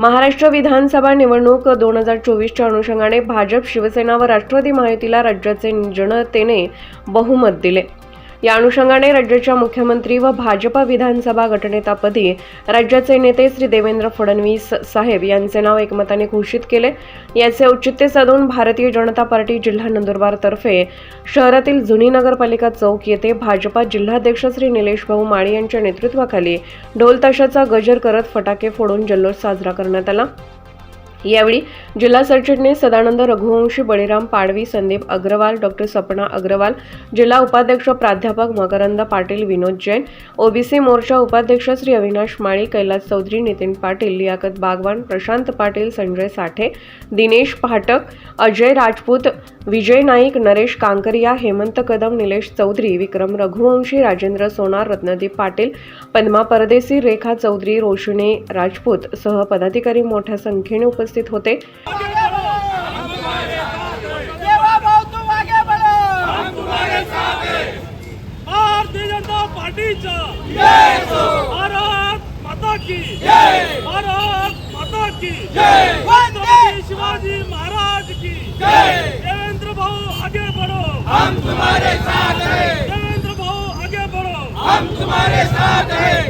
महाराष्ट्र विधानसभा निवडणूक दोन हजार चोवीसच्या अनुषंगाने भाजप शिवसेना व राष्ट्रवादी महायुतीला राज्याचे जनतेने बहुमत दिले. या अनुषंगाने राज्याच्या मुख्यमंत्री व भाजपा विधानसभा गटनेतापदी राज्याचे नेते श्री देवेंद्र फडणवीस साहेब यांचे नाव एकमताने घोषित केले. याचे औचित्य साधून भारतीय जनता पार्टी जिल्हा नंदुरबार तर्फे शहरातील जुनी नगरपालिका चौक येथे भाजपा जिल्हाध्यक्ष श्री निलेश भाऊ माळी यांच्या नेतृत्वाखाली ढोल ताशाचा गजर करत फटाके फोडून जल्लोष साजरा करण्यात आला. यावेळी जिल्हा सरचिटणीस सदानंद रघुवंशी बळीराम पाडवी संदीप अग्रवाल डॉक्टर सपना अग्रवाल जिल्हा उपाध्यक्ष प्राध्यापक मकरंद पाटील विनोद जैन ओबीसी मोर्चा उपाध्यक्ष श्री अविनाश माळी कैलास चौधरी नितीन पाटील लियाकत बागवान प्रशांत पाटील संजय साठे दिनेश पाटक अजय राजपूत विजय नाईक नरेश कांकरिया हेमंत कदम निलेश चौधरी विक्रम रघुवंशी राजेंद्र सोनार रत्नदीप पाटील पद्मा परदेसी रेखा चौधरी रोशने राजपूत सह पदाधिकारी मोठ्या संख्येने उपस्थित होते. हैं भारतीय जनता पार्टीचा. भारत माता की. भारत माता की. वंदे छत्रपती शिवाजी महाराज की. देवेंद्र भाऊ आगे बढ़ो. हम तुम्हारे साथ हैं। देवेंद्र भाऊ आगे बढ़ो. हम तुम्हारे साथ हैं।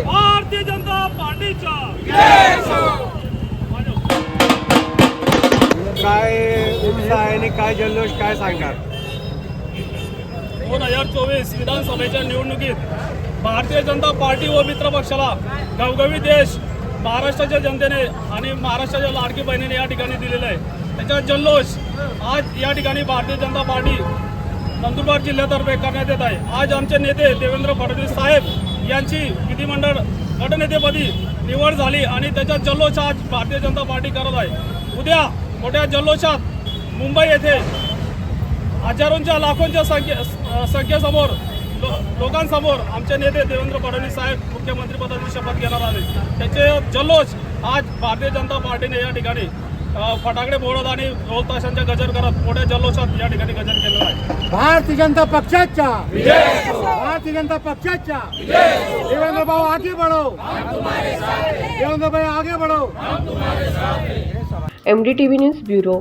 कसा आहे आणि काय जल्लोष काय सांगणार? दोन हजार चोवीस विधानसभेच्या निवडणुकीत भारतीय जनता पार्टी व मित्र पक्षाला घवघवी देश महाराष्ट्राच्या जनतेने आणि महाराष्ट्राच्या लाडकी बहिणीने या ठिकाणी दिलेला आहे. त्याचा जल्लोष आज या ठिकाणी भारतीय जनता पार्टी नंदुरबार जिल्ह्यातर्फे करण्यात येत आहे. आज आमचे नेते देवेंद्र फडणवीस साहेब यांची विधिमंडळ गटनेतेपदी निवड झाली आणि त्याचा जल्लोष आज भारतीय जनता पार्टी करत आहे. उद्या मोठ्या जल्लोषात मुंबई येथे हजारोंच्या लाखोंच्या संख्ये संख्येसमोर लो, लोकांसमोर आमचे नेते देवेंद्र फडणवीस साहेब मुख्यमंत्री पदाची शपथ घेणार आले त्याचे जल्लोष आज भारतीय जनता पार्टीने या ठिकाणी फटाकडे फोडत आणि ढोल ताशांच्या गजर करत मोठ्या जल्लोषात या ठिकाणी गजर केलेला आहे. भारतीय जनता पक्षाच्या भारतीय जनता पक्षाच्या देवेंद्र भाऊ आगे बढ़ो. देवेंद्र भाई आगे बढ़ो. M D T V news bureau